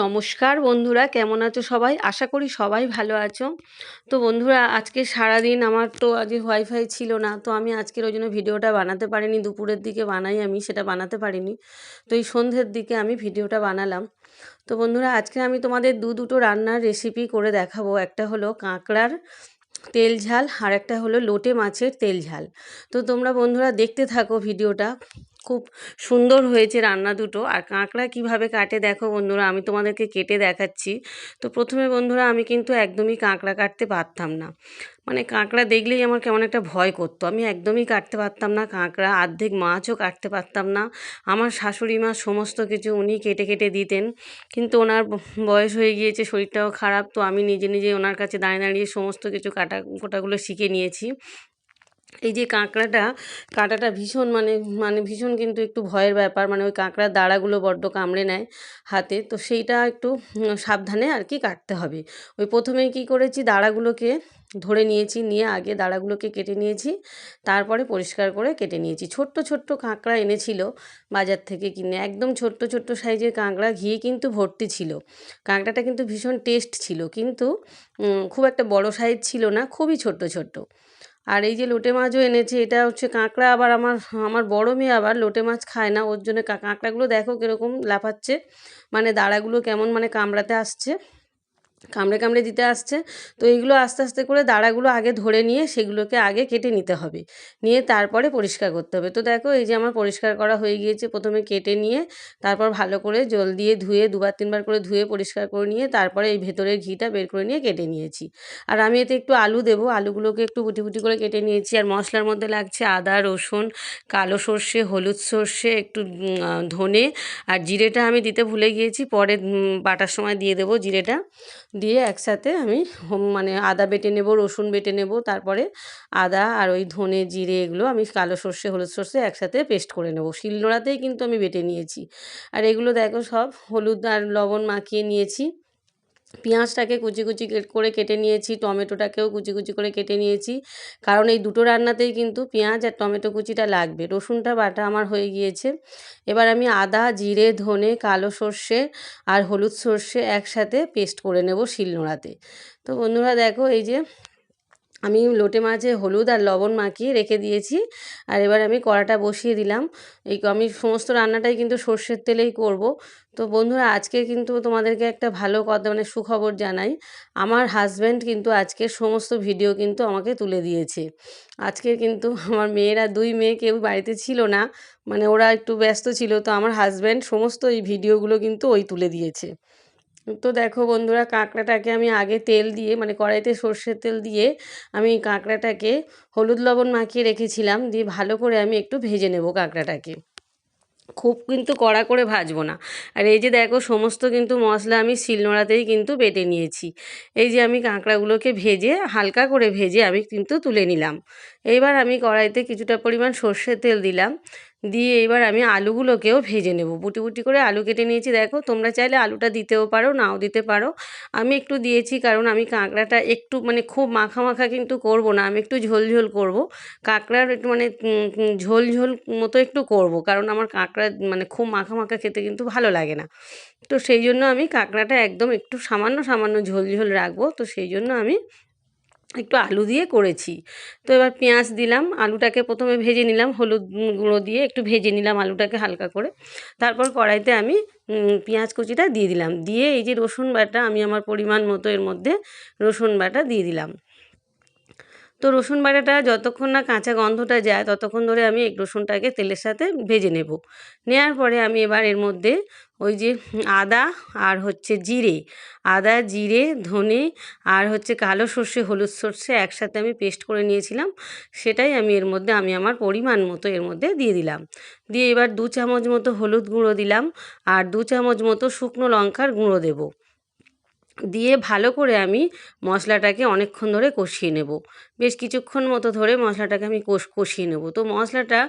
নমস্কার বন্ধুরা, কেমন আছো সবাই? আশা করি সবাই ভালো আছো। তো বন্ধুরা, আজকে সারাদিন আমার তো আজকে ওয়াইফাই ছিল না, তো আমি আজকের ওই জন্য ভিডিওটা বানাতে পারিনি। দুপুরের দিকে বানাই আমি, সেটা বানাতে পারিনি। তো এই সন্ধ্যের দিকে আমি ভিডিওটা বানালাম। তো বন্ধুরা, আজকে আমি তোমাদের দু দুটো রান্নার রেসিপি করে দেখাবো। একটা হলো কাঁকড়ার তেল ঝাল, আর একটা হলো লোটে মাছের তেল ঝাল। তো তোমরা বন্ধুরা দেখতে থাকো ভিডিওটা। খুব সুন্দর হয়েছে রান্না দুটো। আর কাঁকড়া কীভাবে কাটে দেখো বন্ধুরা, আমি তোমাদেরকে কেটে দেখাচ্ছি। তো প্রথমে বন্ধুরা, আমি কিন্তু একদমই কাঁকড়া কাটতে পারতাম না। মানে কাঁকড়া দেখলেই আমার কেমন একটা ভয় করতো। আমি একদমই কাটতে পারতাম না কাঁকড়া, অর্ধেক মাছও কাটতে পারতাম না। আমার শাশুড়ি মা সমস্ত কিছু উনি কেটে কেটে দিতেন। কিন্তু ওনার বয়স হয়ে গিয়েছে, শরীরটাও খারাপ। তো আমি নিজে নিজে ওনার কাছে দাঁড়িয়ে দাঁড়িয়ে সমস্ত কিছু কাটা কোটাগুলো শিখে নিয়েছি। এই যে কাঁকড়াটা, কাঁটাটা ভীষণ মানে মানে ভীষণ কিন্তু একটু ভয়ের ব্যাপার মানে ওই কাঁকড়ার দাঁড়াগুলো বড্ড কামড়ে নেয় হাতে, তো সেইটা একটু সাবধানে আর কি কাটতে হবে। ওই প্রথমেই কি করেছি, দাঁড়াগুলোকে ধরে নিয়েছি, নিয়ে আগে দাঁড়াগুলোকে কেটে নিয়েছি, তারপরে পরিষ্কার করে কেটে নিয়েছি। ছোট্ট ছোট্ট কাঁকড়া এনেছিল বাজার থেকে কিনে, একদম ছোট্ট ছোট্ট সাইজের কাঁকড়া ঘিয়ে কিন্তু ভর্তি ছিল। কাঁকড়াটা কিন্তু ভীষণ টেস্ট ছিল, কিন্তু খুব একটা বড় সাইজ ছিল না, খুবই ছোট্ট ছোট্ট। আর এই যে লোটে মাছও এনেছি, এটা হচ্ছে কাঁকড়া, আবার আমার আমার বড় মেয়ে আবার লোটে মাছ খায় না, ওর জন্য কাঁকড়াগুলো দেখো কীরকম লাফাচ্ছে মানে দাঁড়াগুলো কেমন মানে কামড়াতে আসছে। কামড়ে কামড়ে দিতে আসছে। তো এইগুলো আস্তে আস্তে করে দাঁড়াগুলো আগে ধরে নিয়ে সেগুলোকে আগে কেটে নিতে হবে। নিয়ে তারপরে পরিষ্কার করতে হবে। তো দেখো এই যে আমার পরিষ্কার করা হয়ে গিয়েছে প্রথমে কেটে নিয়ে, তারপর ভালো করে জল দিয়ে ধুয়ে দুবার তিনবার করে ধুয়ে পরিষ্কার করে নিয়ে, তারপরে এই ভেতরের ঘিটা বের করে নিয়ে কেটে নিয়েছি। আর আমি এতে একটু আলু দেবো। আলুগুলোকে একটু বুটি বুটি করে কেটে নিয়েছি। আর মশলার মধ্যে লাগছে আদা, রসুন, কালো সর্ষে, হলুদ সর্ষে, একটু ধনে। আর জিরেটা আমি দিতে ভুলে গিয়েছি। পরে বাটার সময় দিয়ে দেবো জিরেটা। দিয়ে একসাথে আমি মানে আদা বেটে নেব, রসুন বেটে নেব, তারপরে আদা আর ওই ধনে জিরে এগুলো আমি কালো সর্ষে, হলুদ সর্ষে একসাথে পেস্ট করে নেব। শিলনোড়াতেই কিন্তু আমি বেটে নিয়েছি। আর এগুলো দেখো সব হলুদ আর লবণ মাখিয়ে নিয়েছি। পেঁয়াজটাকে কুচি কুচি করে কেটে নিয়েছি, টমেটোটাকেও কুচি কুচি করে কেটে নিয়েছি। কারণ এই দুটো রান্নাতেই কিন্তু পেঁয়াজ আর টমেটো কুচিটা লাগবে। রসুনটা বাটা আমার হয়ে গিয়েছে। এবার আমি আদা, জিরে, ধনে, কালো সর্ষে আর হলুদ সর্ষে একসাথে পেস্ট করে নেব শিলনোড়াতে। তো বন্ধুরা দেখো এই যে আমি লোটে মাছে হলুদ আর লবণ মাখিয়ে রেখে দিয়েছি আর এবার আমি কড়াটা বসিয়ে দিলাম। এই আমি সমস্ত রান্নাটাই কিন্তু সর্ষের তেলেই করব। তো বন্ধুরা, আজকে কিন্তু তোমাদেরকে একটা ভালো কথা মানে সুখবর জানাই। আমার হাজব্যান্ড কিন্তু আজকে সমস্ত ভিডিও কিন্তু আমাকে তুলে দিয়েছে। আজকে কিন্তু আমার মেয়েরা, দুই মেয়ে কেউ বাড়িতে ছিল না মানে ওরা একটু ব্যস্ত ছিল, তো আমার হাজব্যান্ড সমস্ত এই ভিডিওগুলো কিন্তু ওই তুলে দিয়েছে। তো দেখো বন্ধুরা, কাঁকড়াটাকে আমি আগে তেল দিয়ে মানে কড়াইতে সর্ষের তেল দিয়ে আমি কাঁকড়াটাকে হলুদ লবণ মাখিয়ে রেখেছিলাম, দিয়ে ভালো করে আমি একটু ভেজে নেব কাঁকড়াটাকে। খুব কিন্তু কড়া করে ভাজবো না। আর এই যে দেখো, সমস্ত কিন্তু মশলা আমি শিলনোড়াতেই কিন্তু বেটে নিয়েছি। এই যে আমি কাঁকড়াগুলোকে ভেজে, হালকা করে ভেজে আমি কিন্তু তুলে নিলাম। এইবার আমি কড়াইতে কিছুটা পরিমাণ সর্ষের তেল দিলাম। দিয়ে এবার আমি আলুগুলোকেও ভেজে নেব। বুটি বুটি করে আলু কেটে নিয়েছি। দেখো, তোমরা চাইলে আলুটা দিতেও পারো, নাও দিতে পারো। আমি একটু দিয়েছি কারণ আমি কাঁকড়াটা একটু মানে খুব মাখা মাখা কিন্তু করব না। আমি একটু ঝোল ঝোল করব। কাঁকড়ার একটু মানে ঝোল ঝোল মতো একটু করব কারণ আমার কাঁকড়া মানে খুব মাখা মাখা খেতে কিন্তু ভালো লাগে না। তো সেই জন্য আমি কাঁকড়াটা একদম একটু সামান্য সামান্য ঝোল ঝোল রাখব। তো সেই জন্য আমি একটু আলু দিয়ে করেছি। তো এবার পেঁয়াজ দিলাম, আলুটাকে প্রথমে ভেজে নিলাম, হলুদ গুঁড়ো দিয়ে একটু ভেজে নিলাম আলুটাকে হালকা করে। তারপর কড়াইতে আমি পেঁয়াজ কুচিটা দিয়ে দিলাম। দিয়ে এই যে রসুন বাটা আমি আমার পরিমাণ মতো এর মধ্যে রসুন বাটা দিয়ে দিলাম। তো রসুন বাটাটা যতক্ষণ না কাঁচা গন্ধটা যায়, ততক্ষণ ধরে আমি এই রসুনটাকে তেলের সাথে ভেজে নেব। নেওয়ার পরে আমি এবার এর মধ্যে ওই যে আদা আর হচ্ছে জিরে, আদা, জিরে, ধনে আর হচ্ছে কালো সর্ষে, হলুদ সর্ষে একসাথে আমি পেস্ট করে নিয়েছিলাম। সেটাই আমি এর মধ্যে, আমি আমার পরিমাণ মতো এর মধ্যে দিয়ে দিলাম। দিয়ে এবার দু চামচ মতো হলুদ গুঁড়ো দিলাম আর দু চামচ মতো শুকনো লঙ্কার গুঁড়ো দেবো। দিয়ে ভালো করে আমি মশলাটাকে অনেকক্ষণ ধরে কষিয়ে নেব। বেশ কিছুক্ষণ মতো ধরে মশলাটাকে আমি কষ, কষিয়ে নেব। তো মশলাটা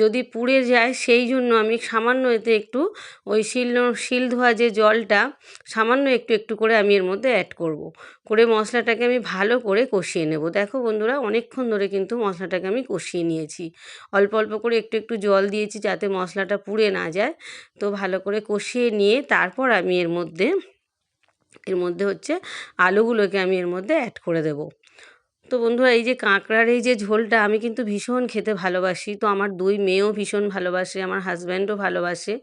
যদি পুড়ে যায় সেই জন্য আমি সামান্য এতে একটু ওই শিল শিল ধোয়া যে জলটা, সামান্য একটু একটু করে আমি এর মধ্যে অ্যাড করব। করে মশলাটাকে আমি ভালো করে কষিয়ে নেব। দেখো বন্ধুরা, অনেকক্ষণ ধরে কিন্তু মশলাটাকে আমি কষিয়ে নিয়েছি। অল্প অল্প করে একটু একটু জল দিয়েছি যাতে মশলাটা পুড়ে না যায়। তো ভালো করে কষিয়ে নিয়ে তারপর আমি এর মধ্যে এর মধ্যে হচ্ছে আলুগুলোকে আমি এর মধ্যে অ্যাড করে দেবো। তো বন্ধুরা, এই যে কাঁকড়ার এই যে ঝোলটা আমি কিন্তু ভীষণ খেতে ভালোবাসি। তো আমার দুই মেয়েও ভীষণ ভালোবাসে, আমার হাজব্যান্ডও ভালোবাসে।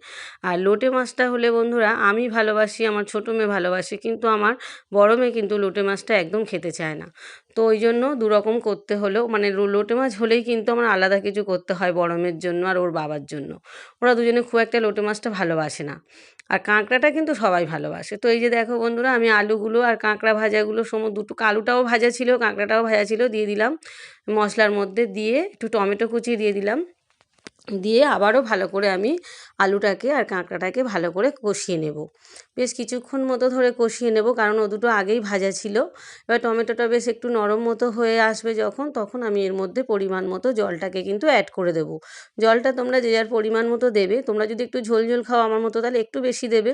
আর লোটে মাছটা হলে বন্ধুরা, আমি ভালোবাসি, আমার ছোটো মেয়ে ভালোবাসে, কিন্তু আমার বড় মেয়ে কিন্তু লোটে মাছটা একদম খেতে চায় না। তো ওই জন্য দুরকম করতে হলেও মানে লোটে মাছ হলেই কিন্তু আমার আলাদা কিছু করতে হয় বড় মেয়ের জন্য আর ওর বাবার জন্য। ওরা দুজনে খুব একটা লোটে মাছটা ভালোবাসে না। আর কাঁকড়াটা কিন্তু সবাই ভালোবাসে। তো এই যে দেখো বন্ধুরা, আমি আলুগুলো আর কাঁকড়া ভাজাগুলো সম, দুটো আলুটাও ভাজা ছিল, কাঁকড়াটাও ভাজা ছিল, দিয়ে দিলাম। মশলার মধ্যে দিয়ে একটু টমেটো কুচি দিয়ে দিলাম। দিয়ে আবারও ভালো করে আমি আলুটাকে আর কাঁকড়াটাকে ভালো করে কষিয়ে নেব। বেশ কিছুক্ষণ মতো ধরে কষিয়ে নেব, কারণ ও দুটো আগেই ভাজা ছিল। এবার টমেটোটা বেশ একটু নরম মতো হয়ে আসবে যখন, তখন আমি এর মধ্যে পরিমাণ মতো জলটাকে কিন্তু অ্যাড করে দেব। জলটা তোমরা যে যার পরিমাণ মতো দেবে, তোমরা যদি একটু ঝোল ঝোল খাও আমার মতো, তাহলে একটু বেশি দেবে।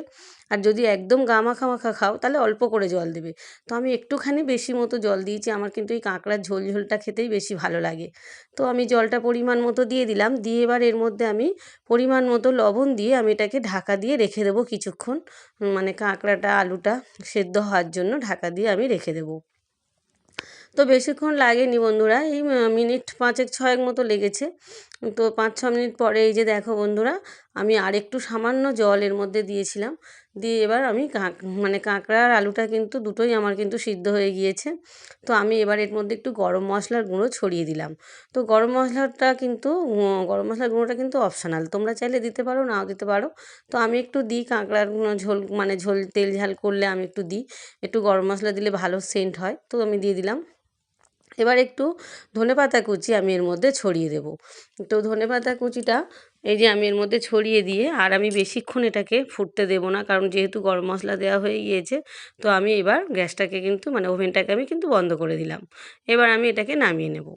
আর যদি একদম গামাখা মাখা খাও, তাহলে অল্প করে জল দেবে। তো আমি একটুখানি বেশি মতো জল দিয়েছি, আমার কিন্তু এই কাঁকড়ার ঝোল ঝোলটা খেতেই বেশি ভালো লাগে। তো আমি জলটা পরিমাণ মতো দিয়ে দিলাম, দিয়ে এবার এর মধ্যে আমি পরিমাণ মতো লবণ দিয়ে আমি এটাকে ঢাকা দিয়ে রেখে দেবো কিছুক্ষণ। মানে কাঁকড়াটা, আলুটা সেদ্ধ হওয়ার জন্য ঢাকা দিয়ে আমি রেখে দেবো। তো বেশিক্ষণ লাগেনি বন্ধুরা, এই মিনিট পাঁচেক, ছয়েক মতো লেগেছে। তো পাঁচ, ছ মিনিট পরে এই যে দেখো বন্ধুরা আমি আর একটু সামান্য জল এর মধ্যে দিয়েছিলাম। দিয়ে এবার আমি কাঁক মানে কাঁকড়া আর আলুটা কিন্তু দুটোই আমার কিন্তু সিদ্ধ হয়ে গিয়েছে। তো আমি এবার এর মধ্যে একটু গরম মশলার গুঁড়ো ছড়িয়ে দিলাম। তো গরম মশলাটা কিন্তু গরম মশলার গুঁড়োটা কিন্তু অপশানাল তোমরা চাইলে দিতে পারো, নাও দিতে পারো। তো আমি একটু দিই কাঁকড়ার ঝোল মানে ঝোল, তেল ঝাল করলে আমি একটু দিই। একটু গরম মশলা দিলে ভালো সেন্ট হয়। তো আমি দিয়ে দিলাম। এবার একটু ধনে পাতা কুচি আমি এর মধ্যে ছড়িয়ে দেব। তো ধনে পাতা কুচিটা এই যে আমি এর মধ্যে ছড়িয়ে দিয়ে আর আমি বেশিক্ষণ এটাকে ফুটতে দেবো না, কারণ যেহেতু গরম মশলা দেওয়া হয়ে গিয়েছে, তো আমি এবার গ্যাসটাকে কিন্তু মানে ওভেনটাকে আমি কিন্তু বন্ধ করে দিলাম। এবার আমি এটাকে নামিয়ে নেব।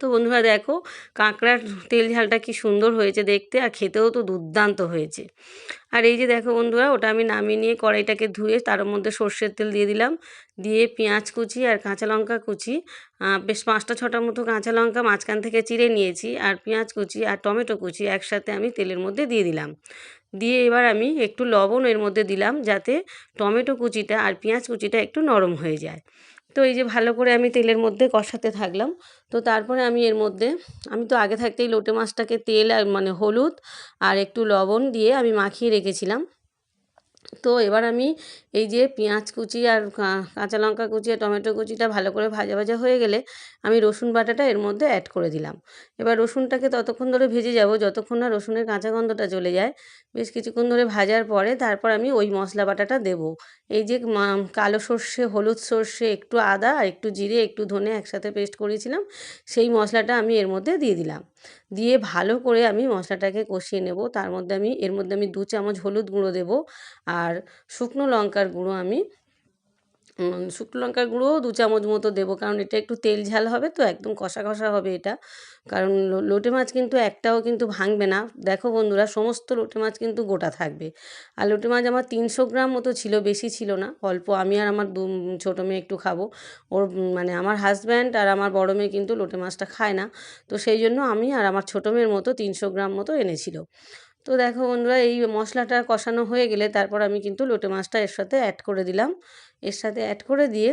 তো বন্ধুরা দেখো, কাঁকড়ার তেল ঝালটা কি সুন্দর হয়েছে দেখতে আর খেতেও তো দুর্দান্ত হয়েছে। আর এই যে দেখো বন্ধুরা, ওটা আমি নামিয়ে নিয়ে কড়াইটাকে ধুয়ে তার মধ্যে সর্ষের তেল দিয়ে দিলাম। দিয়ে পেঁয়াজ কুচি আর কাঁচা লঙ্কা কুচি বেশ পাঁচটা ছটার মতো কাঁচা লঙ্কা মাঝখান থেকে চিড়ে নিয়েছি আর পেঁয়াজ কুচি আর টমেটো কুচি একসাথে আমি তেলের মধ্যে দিয়ে দিলাম। দিয়ে এবার আমি একটু লবণ এর মধ্যে দিলাম যাতে টমেটো কুচিটা আর পেঁয়াজ কুচিটা একটু নরম হয়ে যায়। তো এই যে ভালো করে আমি তেলের মধ্যে কষাতে থাকলাম। তো তারপরে আমি এর মধ্যে, আমি তো আগে থাকতেই লোটে মাছটাকে তেল আর মানে হলুদ আর একটু লবণ দিয়ে আমি মাখিয়ে রেখেছিলাম। তো এবার আমি এই যে পেঁয়াজ কুচি আর কাঁচা লঙ্কা কুচি আর টমেটো কুচিটা ভালো করে ভাজা ভাজা হয়ে গেলে আমি রসুন বাটাটা এর মধ্যে অ্যাড করে দিলাম। এবার রসুনটাকে ততক্ষণ ধরে ভেজে যাব, যতক্ষণ না রসুনের কাঁচা গন্ধটা চলে যায়। বেশ কিছুক্ষণ ধরে ভাজার পরে তারপর আমি ওই মশলা বাটাটা দেবো। এই যে কালো সর্ষে, হলুদ সর্ষে, একটু আদা আর একটু জিরে, একটু ধনে একসাথে পেস্ট করেছিলাম, সেই মশলাটা আমি এর মধ্যে দিয়ে দিলাম। দিয়ে ভালো করে আমি মশলাটাকে কষিয়ে নেব। তার মধ্যে আমি, এর মধ্যে আমি দু চামচ হলুদ গুঁড়ো দেবো। আর শুকনো লঙ্কার গুঁড়ো আমি শুকনো লঙ্কার গুঁড়োও দু চামচ মতো দেবো। কারণ এটা একটু তেল ঝাল হবে তো, একদম কষা কষা হবে এটা। কারণ লোটে মাছ কিন্তু একটাও কিন্তু ভাঙবে না। দেখো বন্ধুরা, সমস্ত লোটে মাছ কিন্তু গোটা থাকবে। আর লোটে মাছ আমার তিনশো গ্রাম মতো ছিল, বেশি ছিল না। অল্প আমি আর আমার দু, ছোটো মেয়ে একটু খাব। ওর মানে আমার হাজব্যান্ড আর আমার বড়ো মেয়ে কিন্তু লোটে মাছটা খায় না। তো সেই জন্য আমি আর আমার ছোটো মেয়ের মতো তিনশো গ্রাম মতো এনেছিল। তো দেখো বন্ধুরা, এই মশলাটা কষানো হয়ে গেলে তারপর আমি কিন্তু লোটে মাছটা এর সাথে অ্যাড করে দিলাম। এর সাথে অ্যাড করে দিয়ে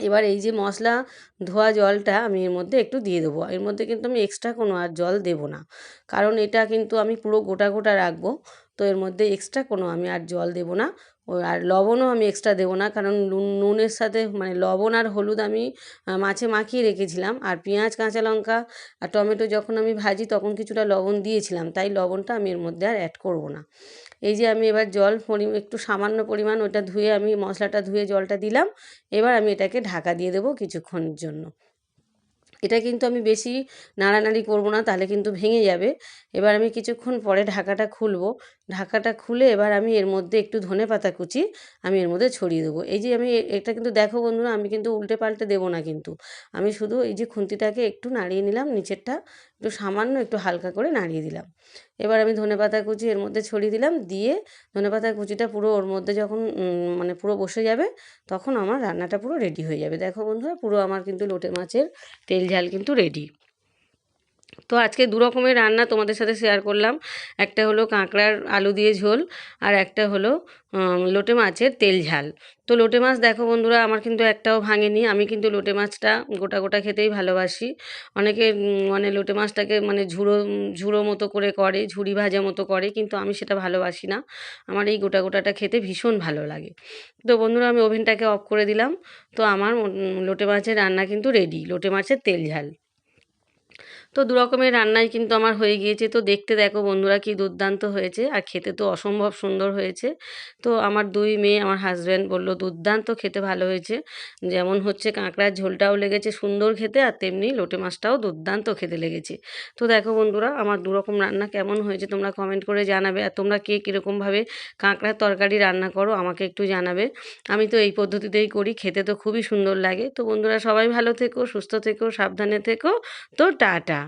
এবার এই যে মশলা ধোয়া জলটা আমি এর মধ্যে একটু দিয়ে দেবো। এর মধ্যে কিন্তু আমি এক্সট্রা কোনো আর জল দেব না। কারণ এটা কিন্তু আমি পুরো গোটা গোটা রাখব, তো এর মধ্যে এক্সট্রা কোনো আমি আর জল দেব না। আর লবণও আমি এক্সট্রা দেবো না, কারণ নুন, নুনের সাথে মানে লবণ আর হলুদ আমি মাছে মাখিয়ে রেখেছিলাম। আর পেঁয়াজ, কাঁচা লঙ্কা আর টমেটো যখন আমি ভাজি তখন কিছুটা লবণ দিয়েছিলাম, তাই লবণটা আমি এর মধ্যে আর অ্যাড করব না। এই যে আমি এবার জল একটু সামান্য পরিমাণ ওটা ধুয়ে আমি মশলাটা ধুয়ে জলটা দিলাম, এবার আমি এটাকে ঢাকা দিয়ে দেবো কিছুক্ষণের জন্য। এটা কিন্তু আমি বেশি নাড়ানাড়ি করব না, তাহলে কিন্তু ভেঙে যাবে। এবার আমি কিছুক্ষণ পরে ঢাকাটা খুলবো ঢাকাটা খুলে এবার আমি এর মধ্যে একটু ধনে পাতা কুচি আমি এর মধ্যে ছড়িয়ে দেবো। এই যে আমি এটা কিন্তু দেখো বন্ধুরা, আমি কিন্তু উল্টে পাল্টে দেবো না কিন্তু। আমি শুধু এই যে খুন্তিটাকে একটু নাড়িয়ে নিলাম, নিচেরটা একটু সামান্য একটু হালকা করে নাড়িয়ে দিলাম। এবার আমি ধনে পাতা কুচি এর মধ্যে ছড়িয়ে দিলাম, দিয়ে ধনে পাতা কুচিটা পুরো ওর মধ্যে যখন মানে পুরো বসে যাবে, তখন আমার রান্নাটা পুরো রেডি হয়ে যাবে। দেখো বন্ধুরা, পুরো আমার কিন্তু লোটে মাছের তেল ঝাল কিন্তু রেডি। তো আজকে দু রকমের রান্না তোমাদের সাথে শেয়ার করলাম। একটা হলো কাঁকড়ার আলু দিয়ে ঝোল আর একটা হলো লোটে মাছের তেল ঝাল। তো লোটে মাছ দেখো বন্ধুরা, আমার কিন্তু একটাও ভাঙেনি। আমি কিন্তু লোটে মাছটা গোটা গোটা খেতেই ভালোবাসি। অনেকে মানে লোটে মাছটাকে মানে ঝুড়ো ঝুড়ো মতো করে করে, ঝুড়ি ভাজা মতো করে, কিন্তু আমি সেটা ভালোবাসি না। আমার এই গোটা গোটাটা খেতে ভীষণ ভালো লাগে। তো বন্ধুরা, আমি ওভেনটাকে অফ করে দিলাম। তো আমার লোটে মাছের রান্না কিন্তু রেডি লোটে মাছের তেল ঝাল। তো দু রকমের রান্নাই কিন্তু আমার হয়ে গিয়েছে। তো দেখতে দেখো বন্ধুরা কি দুর্দান্ত হয়েছে আর খেতে তো অসম্ভব সুন্দর হয়েছে। তো আমার দুই মেয়ে, আমার হাজব্যান্ড বলল, দুর্দান্ত খেতে ভালো হয়েছে। যেমন হচ্ছে কাঁকড়ার ঝোলটাও লেগেছে সুন্দর খেতে আর তেমনি লোটে মাছটাও দুর্দান্ত খেতে লেগেছে। তো দেখো বন্ধুরা, আমার দু রকম রান্না কেমন হয়েছে তোমরা কমেন্ট করে জানাবে। আর তোমরা কে কীরকমভাবে কাঁকড়ার তরকারি রান্না করো আমাকে একটু জানাবে। আমি তো এই পদ্ধতিতেই করি, খেতে তো খুবই সুন্দর লাগে। তো বন্ধুরা সবাই ভালো থেকো, সুস্থ থেকো, সাবধানে থেকো। তো টাটা।